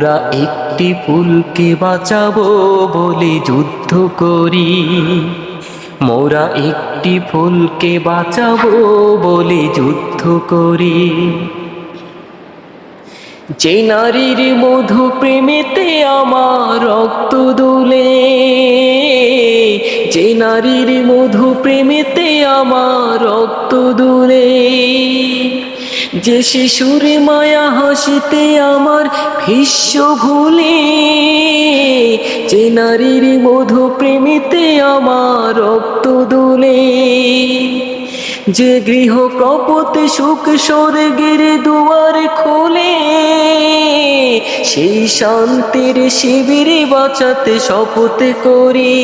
মোরা একটি ফুলকে বাঁচাবো বলে যুদ্ধ করি। মোরা একটি ফুলকে বাঁচাবো বলে যুদ্ধ করি। যে নারীর মধু প্রেমেতে আমার রক্ত দোলে, যে নারীর মধু প্রেমেতে আমার রক্ত দোলে। যে শিশুর মায়া হাসিতে আমার ভীষ্য ভুলে, যে নারীর মধু প্রেমিতে আমার রক্ত দুলে, যে গৃহ কপতে সুখ স্বর্গের দুয়ার খোলে সেই শান্তির শিবিরে বাঁচাতে শপথ করি।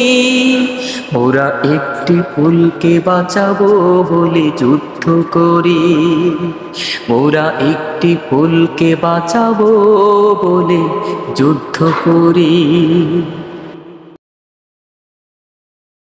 মোরা একটি ফুলকে বাঁচাবো বলে যুদ্ধ করি। মোরা একটি ফুলকে বাঁচাবো বলে যুদ্ধ করি।